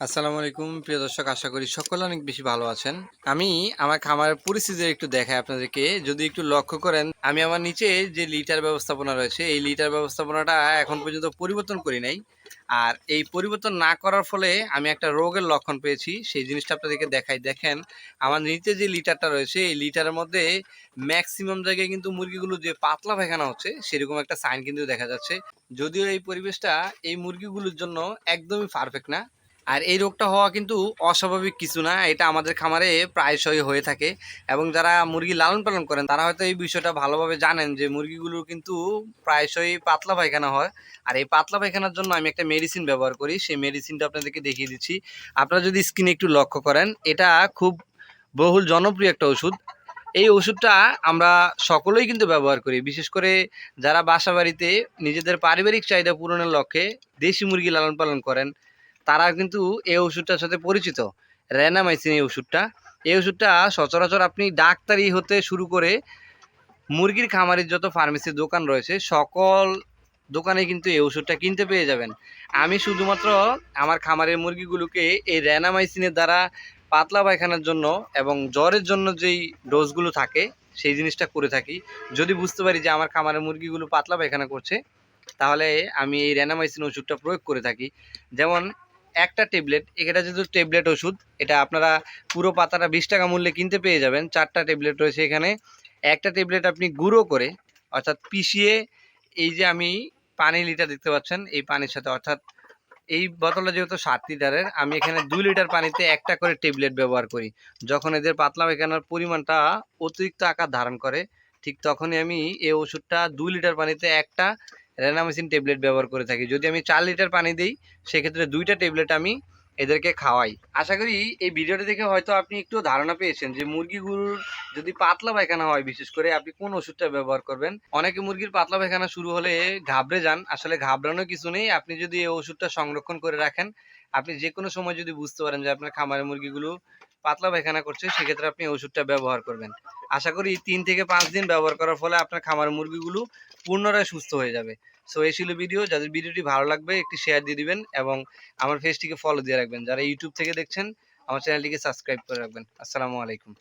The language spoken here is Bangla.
আসসালামু আলাইকুম, প্রিয় দর্শক, আশা করি সকলে অনেক বেশি ভালো আছেন। আমি আমার খামারের পরিস্থিতি একটু দেখাই আপনাদেরকে। যদি একটু লক্ষ্য করেন, আমি আমার নিচে যে লিটার ব্যবস্থাপনা রয়েছে, এই লিটার ব্যবস্থাপনাটা এখন পর্যন্ত পরিবর্তন করি নাই। আর এই পরিবর্তন না করার ফলে আমি একটা রোগের লক্ষণ পেয়েছি। সেই জিনিসটা আপনাদেরকে দেখাই। দেখেন, আমার নিচে যে লিটারটা রয়েছে, এই লিটারের মধ্যে ম্যাক্সিমাম জায়গায় কিন্তু মুরগিগুলো যে পাতলা পায়খানা হচ্ছে, সেরকম একটা সাইন কিন্তু দেখা যাচ্ছে। যদিও এই পরিবেশটা এই মুরগিগুলোর জন্য একদমই পারফেক্ট না আর এই রোগটা হওয়া কিন্তু অস্বাভাবিক কিছু না, এটা আমাদের খামারে প্রায়শই হয়ে থাকে। এবং যারা মুরগি লালন পালন করেন, তারা হয়তো এই বিষয়টা ভালোভাবে জানেন যে মুরগিগুলোর কিন্তু প্রায়শই পাতলা পায়খানা হয়। আর এই পাতলা পায়খানার জন্য আমি একটা মেডিসিন ব্যবহার করি, সেই মেডিসিনটা আপনাদেরকে দেখিয়ে দিচ্ছি। আপনারা যদি স্কিনে একটু লক্ষ্য করেন, এটা খুব বহুল জনপ্রিয় একটা ওষুধ। এই ওষুধটা আমরা সকলেই কিন্তু ব্যবহার করি, বিশেষ করে যারা বাসা বাড়িতে নিজেদের পারিবারিক চাহিদা পূরণের লক্ষ্যে দেশি মুরগি লালন পালন করেন। তারা কিন্তু এই ওষুধটার সাথে পরিচিত। র্যানামাইসিন এই ওষুধটা। এই ওষুধটা সচরাচর আপনি ডাক্তারি হতে শুরু করে মুরগির খামারের যত ফার্মেসির দোকান রয়েছে, সকল দোকানে কিন্তু এই ওষুধটা কিনতে পেয়ে যাবেন। আমি শুধুমাত্র আমার খামারের মুরগিগুলোকে এই র্যানামাইসিনের দ্বারা পাতলা পায়খানার জন্য এবং জ্বরের জন্য যেই ডোজগুলো থাকে, সেই জিনিসটা করে থাকি। যদি বুঝতে পারি যে আমার খামারের মুরগিগুলো পাতলা পায়খানা করছে, তাহলে আমি এই র্যানামাইসিন ওষুধটা প্রয়োগ করে থাকি। যেমন একটা ট্যাবলেট এটা যেহেতু ট্যাবলেট ওষুধ, এটা আপনারা পুরো পাতাটা বিশ টাকা মূল্যে কিনতে পেয়ে যাবেন। চারটা ট্যাবলেট রয়েছে এখানে। একটা ট্যাবলেট আপনি গুঁড়ো করে, অর্থাৎ পিষিয়ে এই যে আমি পানি লিটার দেখতে পাচ্ছেন, এই পানির সাথে, অর্থাৎ এই বোতলটা যেহেতু সাত লিটারের, আমি এখানে দুই লিটার পানিতে একটা করে ট্যাবলেট ব্যবহার করি। যখন এদের পাতলা পায়খানার পরিমাণটা অতিরিক্ত আকার ধারণ করে, ঠিক তখনই আমি এই ওষুধটা দুই লিটার পানিতে একটা রেনামেসিন ট্যাবলেট ব্যবহার করে থাকি। যদি আমি চার লিটার পানি দিই, সেক্ষেত্রে দুইটা ট্যাবলেট আমি এদেরকে খাওয়াই। আশা করি এই ভিডিওটা দেখে হয়তো আপনি একটু ধারণা পেয়েছেন যে মুরগিগুলোর যদি পাতলা পায়খানা হয়, বিশেষ করে আপনি কোন ওষুধটা ব্যবহার করবেন? অনেকে মুরগির পাতলা পায়খানা শুরু হলে ঘাবড়ে যান। আসলে ঘাবড়ানোর কিছু নেই। আপনি যদি এই ওষুধটা সংরক্ষণ করে রাখেন, আপনি যে কোনো সময় যদি বুঝতে পারেন যে আপনার খামারের মুরগিগুলো পাতলা পায়খানা করছে, সেক্ষেত্রে আপনি ওষুধটা ব্যবহার করবেন। আশা করি তিন থেকে পাঁচ দিন ব্যবহার করার ফলে আপনার খামার মুরগিগুলো পুনরায় সুস্থ হয়ে যাবে। সো এই ছিল ভিডিও যাদের ভিডিওটি ভালো লাগবে, একটি শেয়ার দিয়ে দিবেন এবং আমার ফেসটিকে ফলো দিয়ে রাখবেন। যারা ইউটিউব থেকে দেখছেন, আমার চ্যানেলটিকে সাবস্ক্রাইব করে রাখবেন। আসসালামু আলাইকুম।